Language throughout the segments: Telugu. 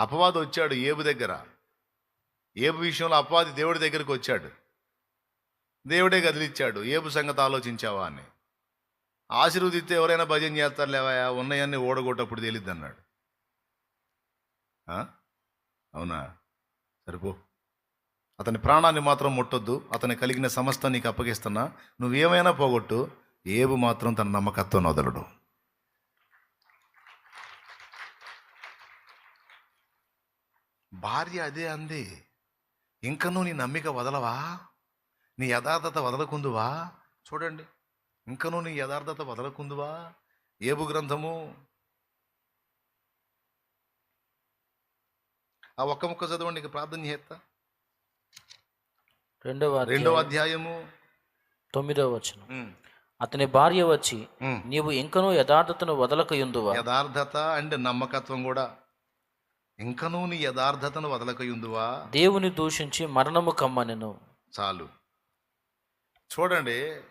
అపవాది వచ్చాడు ఏబు దగ్గర. ఏబు విషయంలో అపవాది దేవుడి దగ్గరికి వచ్చాడు. దేవుడే గదిలిచ్చాడు ఏబు సంగతి ఆలోచించావా అని. ఆశీర్వదిస్తే ఎవరైనా భజన చేస్తారు లేవా? ఉన్నాయన్నీ ఓడగొట్టప్పుడు తేలిద్ది అన్నాడు. అవునా? సరిపో అతని ప్రాణాన్ని మాత్రం ముట్టొద్దు. అతని కలిగిన సమస్త నీకు అప్పగిస్తున్నా. నువ్వేమైనా పోగొట్టు. ఏబు మాత్రం తన నమ్మకత్వం వదలడు. భార్య అదే అంది. ఇంకనూ నీ నమ్మిక వదలవా? నీ యథార్థత వదలకుందువా? చూడండి. ఇంకనూ నీ యథార్థత వదలకుందువా? ఏబు గ్రంథము ఆ ఒక్క ముక్క చదవండి ఇక ప్రార్థన చేస్తా. రెండవ రెండవ అధ్యాయం, అధ్యాయము. తొమ్మిదవ వచనం. అతని భార్య వచ్చి. నీవు ఇంకనూ యథార్థతను వదలకయుందువా యథార్థత అండ్ నమ్మకత్వం కూడా. ఇంకనూ నీ యథార్థతను వదలకయుందువా? దేవుని దూషించి మరణము కమ్మనెను. చాలు. చూడండి.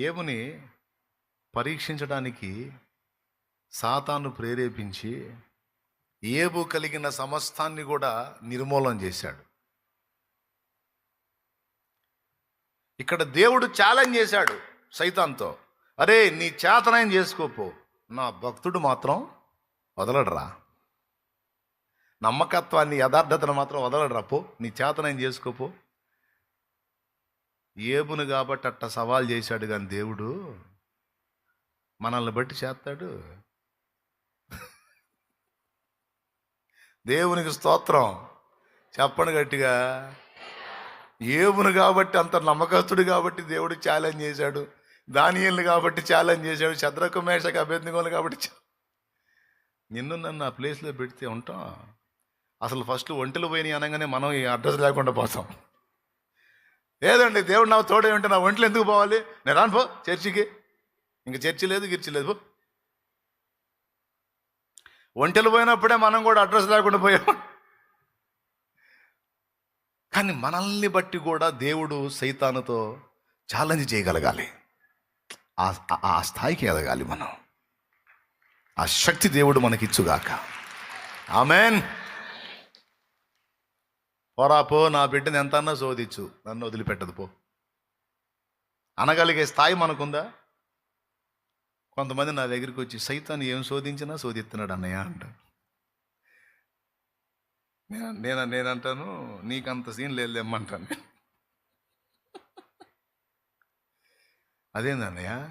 ఏముని పరీక్షించడానికి సాతాను ప్రేరేపించి ఏబు కలిగిన సమస్తాన్ని కూడా నిర్మూలన చేశాడు. ఇక్కడ దేవుడు ఛాలెంజ్ చేశాడు సైతాన్తో. అరే నీ చేతనాయం చేసుకోపో. నా భక్తుడు మాత్రం వదలడరా. నమ్మకత్వాన్ని యథార్థతను మాత్రం వదలడరా. పో నీ చేతనాయం చేసుకోపో. ఏబును కాబట్టి అట్ట సవాల్ చేశాడు కానీ దేవుడు మనల్ని బట్టి చేస్తాడు. దేవునికి స్తోత్రం. చెప్పండి గట్టిగా. ఏబును కాబట్టి అంత నమ్మకస్తుడు కాబట్టి దేవుడు ఛాలెంజ్ చేశాడు. దానియల్ని కాబట్టి ఛాలెంజ్ చేశాడు చంద్రకు మేషకు అభ్యర్థిగోలు కాబట్టి నిన్ను నన్ను ఆ ప్లేస్లో పెడితే ఉంటాం. అసలు ఫస్ట్ ఒంటెలు పోయినాయి అనగానే మనం ఈ అడ్రస్ లేకుండా పోతాం. లేదండి దేవుడు నా తోడే ఉంటే నా ఒంట్లో ఎందుకు పోవాలి? నేను రాను పో చర్చికి. ఇంక చర్చి లేదు గిర్చి లేదు ఒంటెలు పోయినప్పుడే మనం కూడా అడ్రస్ లేకుండా పోయాం. కానీ మనల్ని బట్టి కూడా దేవుడు సైతానుతో ఛాలెంజ్ చేయగలగాలి. ఆ ఆ స్థాయికి ఎదగాలి మనం. ఆ శక్తి దేవుడు మనకిచ్చుగాక. ఆమెన్. పోరా పో నా బిడ్డని ఎంత అన్నా శోధించు. నన్ను వదిలిపెట్టదు పో. అనగలిగే స్థాయి మనకుందా? కొంతమంది నా దగ్గరికి వచ్చి సైతాన్ని ఏం శోధించినా శోధిస్తున్నాడు అన్నయ్య అంట నేను నేను నేనంటాను నీకంత సీన్ లేదేమ్మంటాను అదేందన్నయ్య?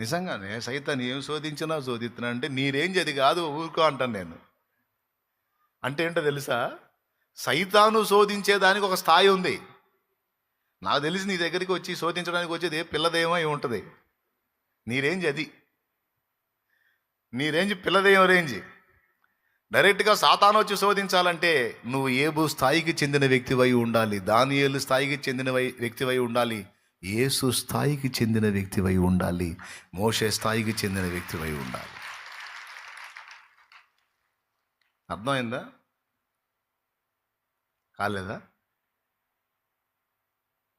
నిజంగానే సైతాన్ని ఏం శోధించినా శోధిస్తున్నా అంటే నీ రేంజ్ అది కాదు ఊరుకో అంటాను నేను. అంటే ఏంటో తెలుసా? సైతాను శోధించేదానికి ఒక స్థాయి ఉంది. నాకు తెలిసి నీ దగ్గరికి వచ్చి శోధించడానికి వచ్చేది పిల్లదేమో అయి ఉంటుంది. నీ రేంజ్ అది. నీ రేంజ్ పిల్లదేయం రేంజ్ డైరెక్ట్గా సాతాను వచ్చి శోధించాలంటే నువ్వు ఏబు స్థాయికి చెందిన వ్యక్తివై ఉండాలి? దానియేలు స్థాయికి చెందిన వై- వ్యక్తివై ఉండాలి? యేసు స్థాయికి చెందిన వ్యక్తివై ఉండాలి. మోషే స్థాయికి చెందిన వ్యక్తివై ఉండాలి. అర్థమైందా? కాలేదా?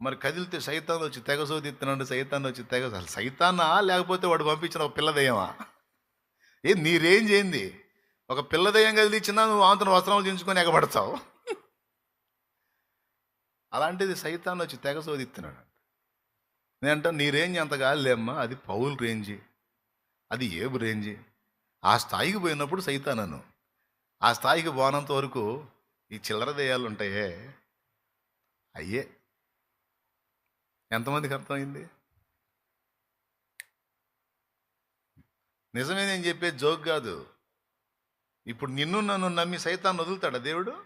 మరి కదిలితే సైతాన్ వచ్చి తెగ శోధిస్తున్నాడు సైతాన్ వచ్చి తెగ అసలు సైతానా? లేకపోతే వాడు పంపించిన ఒక పిల్లదయ్యమా ఏ నీ రేంజ్ ఏంది? ఒక పిల్లదయ్యం కదిలిచ్చినా నువ్వు ఆంతను వస్త్రాలు దించుకొని ఎగబడతావు. అలాంటిది సైతాన్ వచ్చి తెగ శోధిస్తున్నాడు. నేనంట నీ రేంజ్ అంత కాదులేమ్మా అది పౌల్ రేంజ్ అది ఏబు రేంజ్. ఆ స్థాయికి పోయినప్పుడు సైతానను. ఆ స్థాయికి పోనంత వరకు ఈ చిల్లర దేయాలు ఉంటాయే అయ్యే. ఎంతమందికి అర్థమైంది? నిజమే నేను చెప్పే జోక్ కాదు. ఇప్పుడు నిన్ను నన్ను నమ్మి సైతాన్ని వదులుతాడా దేవుడు?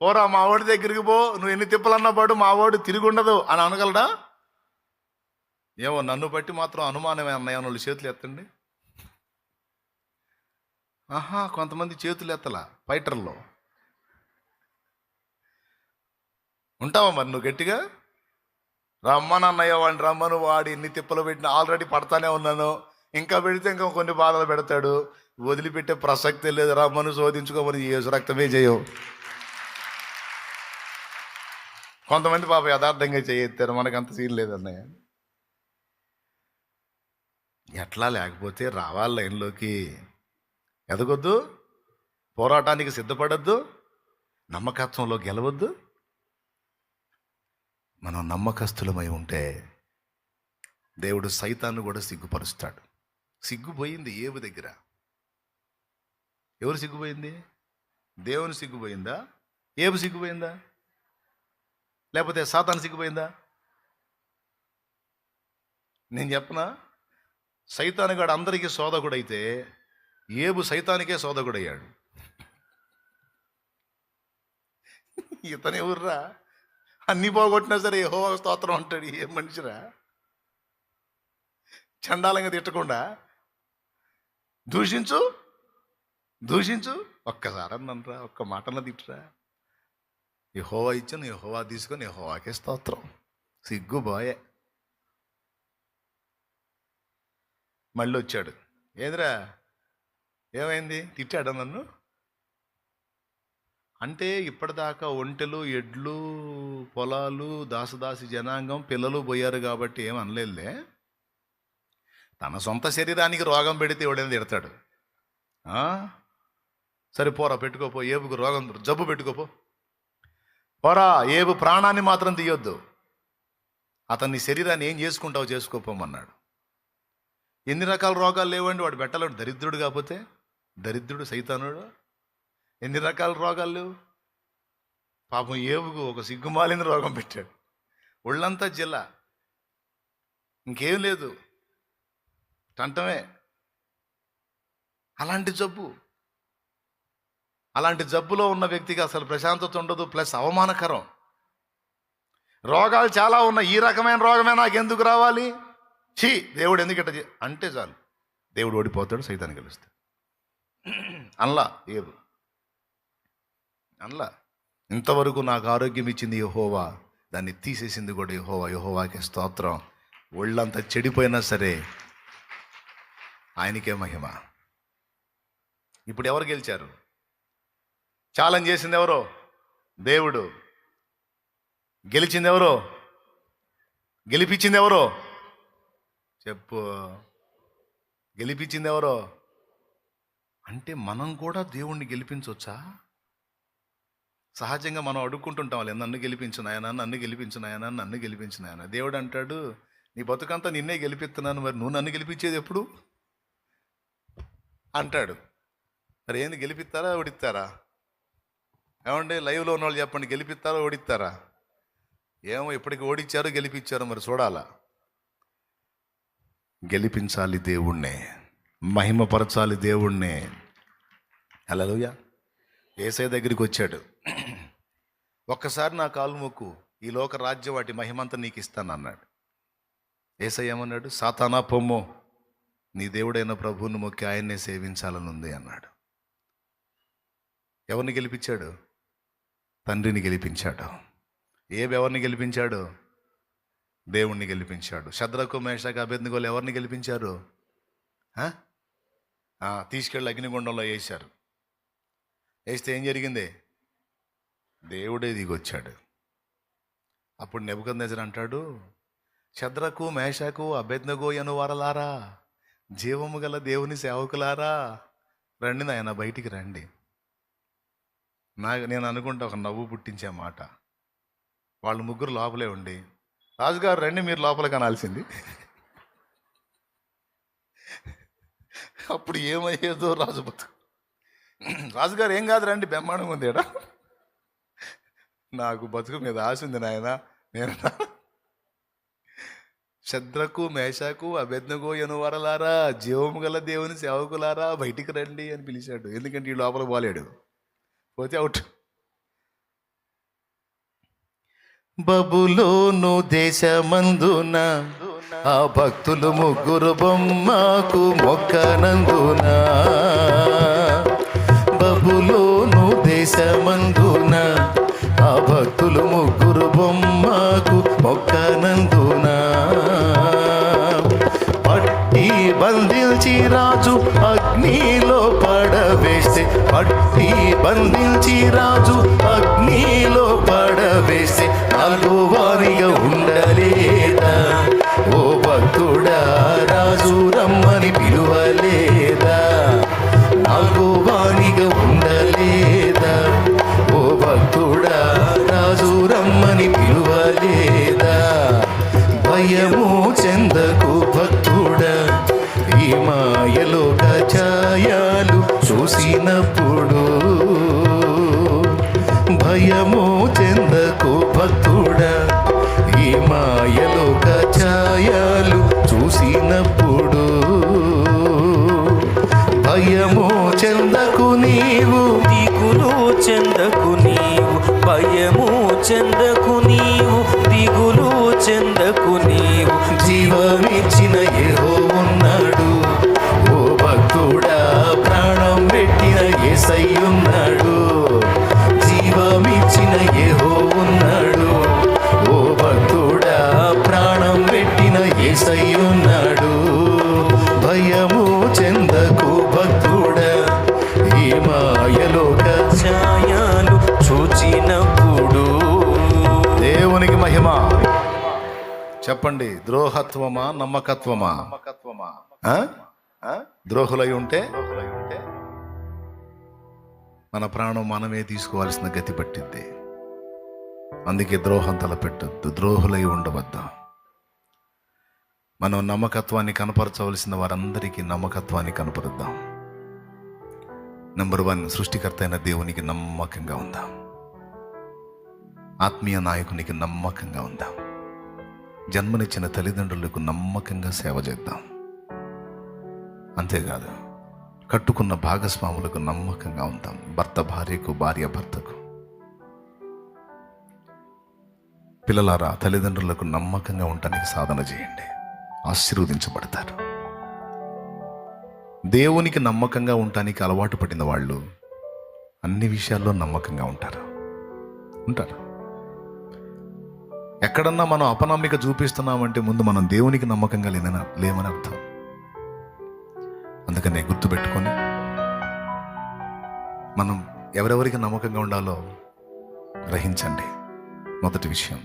పోరా మా వాడి దగ్గరికి పో నువ్వు ఎన్ని తిప్పలన్నా పాడు మా వాడు తిరిగి ఉండదు అని అనగలడా? ఏమో నన్ను బట్టి మాత్రం అనుమానమే అన్నయ్య వాళ్ళు చేతులు ఎత్తండి. ఆహా కొంతమంది చేతులు ఎత్తలా ఫైటర్లో. ఉంటావా మరి నువ్వు గట్టిగా? రమ్మని అన్నయ్య వాడిని రమ్మను వాడి ఎన్ని తిప్పలు పెట్టిన ఆల్రెడీ పడతానే ఉన్నాను. ఇంకా పెడితే ఇంకా కొన్ని బాధలు పెడతాడు. వదిలిపెట్టే ప్రసక్తే లేదు రమ్మను శోధించుకోమని ఏసు రక్తమే చేయవు కొంతమంది పాప యథార్థంగా చేయొత్తారు మనకంత అంత సీన్ లేదన్నయ్య ఎట్లా లేకపోతే రావాలి లైన్లోకి? ఎదగొద్దు? పోరాటానికి సిద్ధపడద్దు? నమ్మకత్వంలో గెలవద్దు? మనం నమ్మకస్తులమై ఉంటే దేవుడు సైతాన్ని కూడా సిగ్గుపరుస్తాడు. సిగ్గుపోయింది ఏవు దగ్గర? ఎవరు సిగ్గుపోయింది? దేవుని సిగ్గుపోయిందా? ఏవు సిగ్గుపోయిందా? లేకపోతే సాతాను సిగ్గుపోయిందా? నేను చెప్పనా? సైతానుగాడు అందరికీ సోదకుడైతే ఏబు సైతానికే సోదకుడయ్యాడు. ఇతను ఎవర్రా అన్ని పోగొట్టినా సరే ఏహో స్తోత్రం అంటాడు ఏం మనిషిరా? చండాలంగా తిట్టకుండా? దూషించు దూషించు ఒక్కసారి అన్నరా ఒక్క మాటన తిట్టురా. యహోవా ఇచ్చాను యహోవా తీసుకొని యహోవాకే స్తోత్రం. సిగ్గు బాయే మళ్ళీ వచ్చాడు ఏదిరా? ఏమైంది? తిట్టాడా నన్ను? అంటే ఇప్పటిదాకా ఒంటెలు ఎడ్లు పొలాలు దాసదాసి జనాంగం పిల్లలు పోయారు కాబట్టి ఏం అనలేదులే. తన సొంత శరీరానికి రోగం పెడితే ఎవడైనా తిడతాడు. సరే పోరా పెట్టుకోపో ఏబుకు రోగం జబ్బు పెట్టుకోపో. పోరా ఏబు ప్రాణాన్ని మాత్రం తీయొద్దు. అతన్ని శరీరాన్ని ఏం చేసుకుంటావు చేసుకోపోమన్నాడు ఎన్ని రకాల రోగాలు లేవండి? వాడు పెట్టలేడు దరిద్రుడు కాకపోతే దరిద్రుడు సైతానుడు. ఎన్ని రకాల రోగాలు లేవు? పాపం ఏవుకు ఒక సిగ్గుమాలిన రోగం పెట్టాడు. ఒళ్ళంతా జిల్లా. ఇంకేం లేదు. టంటమే అలాంటి జబ్బు. అలాంటి జబ్బులో ఉన్న వ్యక్తికి అసలు ప్రశాంతత ఉండదు ప్లస్ అవమానకరం. రోగాలు చాలా ఉన్నాయి. ఈ రకమైన రోగమే నాకు ఎందుకు రావాలి? ఛీ దేవుడు ఎందుకు అంటే చాలు. దేవుడు ఓడిపోతాడు సైతాన్ని గెలుస్తాడు. అనలా ఏవు అనలా. ఇంతవరకు నాకు ఆరోగ్యం ఇచ్చింది యహోవా. దాన్ని తీసేసింది కూడా యహోవా. యహోవాకి స్తోత్రం. ఒళ్ళంతా చెడిపోయినా సరే ఆయనకే మహిమ. ఇప్పుడు ఎవరు గెలిచారు? ఛాలెంజ్ చేసింది ఎవరో? దేవుడు. గెలిచింది ఎవరో? గెలిపించింది ఎవరో? చెప్పు. గెలిపించింది ఎవరో అంటే మనం కూడా దేవుణ్ణి గెలిపించవచ్చా సహజంగా మనం అడుక్కుంటుంటాం వాళ్ళు నన్ను గెలిపించినాయన నన్ను గెలిపించినాయన నన్ను గెలిపించినాయన దేవుడు అంటాడు నీ బతుకంతా నిన్నే గెలిపిస్తున్నాను మరి నువ్వు నన్ను గెలిపించేది ఎప్పుడు? అంటాడు. మరి ఏంది గెలిపిస్తారా ఓడిస్తారా? ఏమండి లైవ్లో ఉన్న వాళ్ళు చెప్పండి గెలిపిస్తారా ఓడిస్తారా? ఏమో ఇప్పటికి ఓడిచ్చారో గెలిపించారో మరి చూడాలా. గెలిపించాలి దేవుణ్ణే మహిమపరచాలి దేవుణ్ణే. హలోయ ఏసై దగ్గరికి వచ్చాడు. ఒక్కసారి నా కాలు మొక్కు ఈ లోక రాజ్యం వాటి మహిమంతా నీకు ఇస్తాను అన్నాడు. ఏసై ఏమన్నాడు? సాతానా పొమ్ము నీ దేవుడైన ప్రభువును మొక్కి ఆయన్నే సేవించాలని ఉంది అన్నాడు. ఎవరిని గెలిపించాడు? తండ్రిని గెలిపించాడు. ఏవి ఎవరిని గెలిపించాడు? దేవుణ్ణి గెలిపించాడు. శద్రకు మేషక అభ్యర్థిగోలు ఎవరిని గెలిపించారు? తీసుకెళ్ళి అగ్నిగుండంలో వేశారు. వేస్తే ఏం జరిగింది? దేవుడే దిగొచ్చాడు. అప్పుడు నెబుకందజర్ అంటాడు శద్రకు మేషకు అభ్యర్థగోయను వారలారా జీవము గల దేవుని సేవకులారా రండి నాయన బయటికి రండి. నా నేను అనుకుంటా ఒక నవ్వు పుట్టించే మాట. వాళ్ళు ముగ్గురు లోపలే ఉండి రాజుగారు రండి మీరు లోపల కనాల్సింది అప్పుడు ఏమయ్యేదో రాజు బతుకు. రాజుగారు ఏం కాదు రండి బ్రహ్మాండంగా ఉంది ఈడ. నాకు బతుకు మీద ఆశ ఉంది నాయన నేను శద్రకు మేషకు అభెజ్ఞగో ఎనువరలారా జీవము గల దేవుని సేవకులారా బయటికి రండి అని పిలిచాడు. ఎందుకంటే ఈ లోపల పోలేడు. పోతే అవుట్. బబులోను దేశమందున ఆ భక్తులు ముగ్గురు బొమ్మకు మొక్కనందున. బబులోను దేశమందున ఆ భక్తులు ముగ్గురు బొమ్మకు మొక్కనందున. పట్టి బంధించి రాజు అగ్నిలో పడవేస్తే పట్టి బంధించి రాజు అగ్నిలో పడవేస్తే నాలుగు వారిగా ఉండలేదా? ఓ భక్తుడా రాజు రమ్మని పిలువలేదా? నాలుగు వారిగా ఉండలేదా? ఓ భక్తుడా రాజు రమ్మని పిలువలేదా? భయము చెందకు భక్తుడా ఈ మాయలో ఛాయాలు see నమ్మకత్వమా నమ్మకత్వమా? ద్రోహులై ఉంటే? మన ప్రాణం మనమే తీసుకోవాల్సిన గతి పట్టింది. అందుకే ద్రోహం తలపెట్టద్దు ద్రోహులై ఉండవద్దు. మనం నమ్మకత్వాన్ని కనపరచవలసిన వారందరికీ నమ్మకత్వాన్ని కనపరుద్దాం. నెంబర్ వన్ సృష్టికర్త అయిన దేవునికి నమ్మకంగా ఉందాం. ఆత్మీయ నాయకునికి నమ్మకంగా ఉందాం. జన్మనిచ్చిన తల్లిదండ్రులకు నమ్మకంగా సేవ చేద్దాం. అంతేకాదు కట్టుకున్న భాగస్వాములకు నమ్మకంగా ఉంటాం. భర్త భార్యకు భార్య భర్తకు. పిల్లలారా తల్లిదండ్రులకు నమ్మకంగా ఉండటానికి సాధన చేయండి. ఆశీర్వదించబడతారు. దేవునికి నమ్మకంగా ఉండటానికి అలవాటు పడిన వాళ్ళు అన్ని విషయాల్లో నమ్మకంగా ఉంటారు. ఉంటారు. ఎక్కడన్నా మనం అపనమ్మిక చూపిస్తున్నామంటే ముందు మనం దేవునికి నమ్మకంగా లేదని లేమని అర్థం. అందుకనే గుర్తుపెట్టుకొని మనం ఎవరెవరికి నమ్మకంగా ఉండాలో గ్రహించండి. మొదటి విషయం.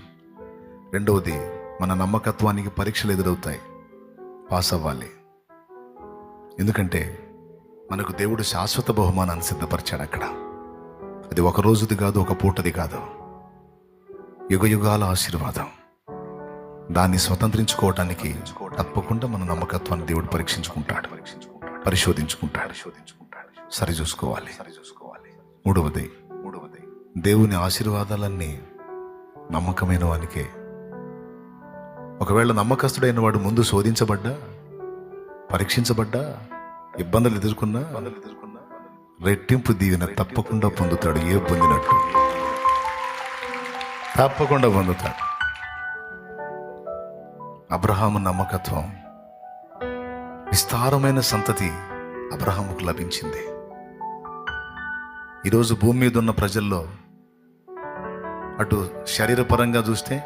రెండవది మన నమ్మకత్వానికి పరీక్షలు ఎదురవుతాయి. పాస్ అవ్వాలి. ఎందుకంటే మనకు దేవుడు శాశ్వత బహుమానాన్ని సిద్ధపరిచాడు అక్కడ. అది ఒక రోజుది కాదు ఒక పూటది కాదు. యుగయుగాల ఆశీర్వాదం. దాన్ని స్వతంత్రించుకోవటానికి తప్పకుండా మన నమ్మకత్వాన్ని దేవుడు పరీక్షించుకుంటాడు. పరిశోధించుకుంటాడు. సరి చూసుకోవాలి. మూడవది మూడవది దేవుని ఆశీర్వాదాలన్నీ నమ్మకమైన వానికే. ఒకవేళ నమ్మకస్తుడైన వాడు ముందు శోధించబడ్డా పరీక్షించబడ్డా ఇబ్బందులు ఎదుర్కొన్నా రెట్టింపు దీవెన తప్పకుండా పొందుతాడు ఏ పొందినట్టు. తప్పకుండా పొందుతాడు. అబ్రహాము నమ్మకత్వం విస్తారమైన సంతతి అబ్రహాముకు లభించింది. ఈరోజు భూమి మీద ఉన్న ప్రజల్లో అటు శరీరపరంగా చూస్తే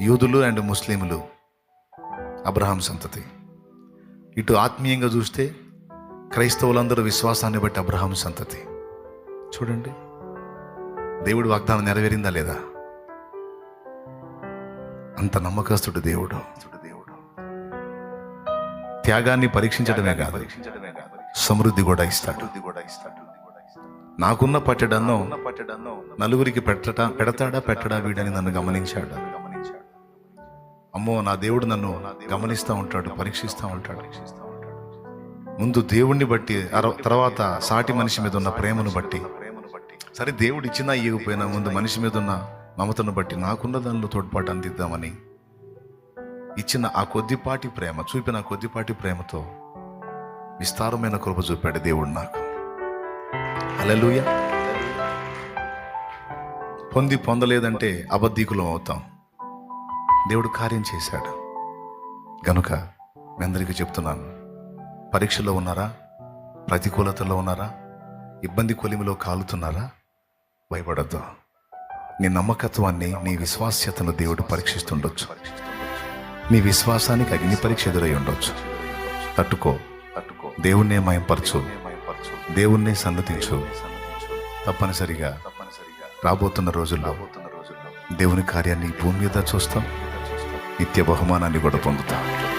యూదులు అండ్ ముస్లింలు అబ్రహాం సంతతి. ఇటు ఆత్మీయంగా చూస్తే క్రైస్తవులందరూ విశ్వాసాన్ని బట్టి అబ్రహాం సంతతి. చూడండి దేవుడు వాగ్దానం నెరవేరిందా లేదా? అంత నమ్మకస్తుడు దేవుడు. దేవుడు త్యాగాన్ని పరీక్షించడమే కాదు సమృద్ధి కూడా ఇస్తాడు. నాకున్న పట్టడన్నో నలుగురికి పెట్టడా పెడతాడా పెట్టడా వీడని నన్ను గమనించాడు. అమ్మో నా దేవుడు నన్ను గమనిస్తూ ఉంటాడు పరీక్షిస్తూ ఉంటాడు. ముందు దేవుణ్ణి బట్టి తర్వాత సాటి మనిషి మీద ఉన్న ప్రేమను బట్టి. సరే దేవుడు ఇచ్చినా ఇవ్వకపోయినా ముందు మనిషి మీద ఉన్న మమతను బట్టి నాకున్న దానిలో తోడ్పాటు అందిద్దామని ఇచ్చిన ఆ కొద్దిపాటి ప్రేమ చూపిన ఆ కొద్దిపాటి ప్రేమతో విస్తారమైన కృప చూపాడు దేవుడు నాకు. అలలుయ పొంది పొందలేదంటే అబద్ధీకులం అవుతాం. దేవుడు కార్యం చేశాడు. గనుక మీ అందరికీ చెప్తున్నాను పరీక్షలో ఉన్నారా? ప్రతికూలతలో ఉన్నారా? ఇబ్బంది కొలిమిలో కాలుతున్నారా? భయపడద్దు. నీ నమ్మకత్వాన్ని నీ విశ్వాస్యతను దేవుడు పరీక్షిస్తుండొచ్చు. నీ విశ్వాసానికి అగ్ని పరీక్ష ఎదురై ఉండొచ్చు. తట్టుకో. తట్టుకో దేవుణ్ణే మయంపరచు. దేవుణ్ణి సన్నతించు తప్పనిసరిగా రాబోతున్న రోజుల్లో దేవుని కార్యాన్ని భూమి మీద చూస్తాం. నిత్య బహుమానాన్ని కూడా పొందుతాం.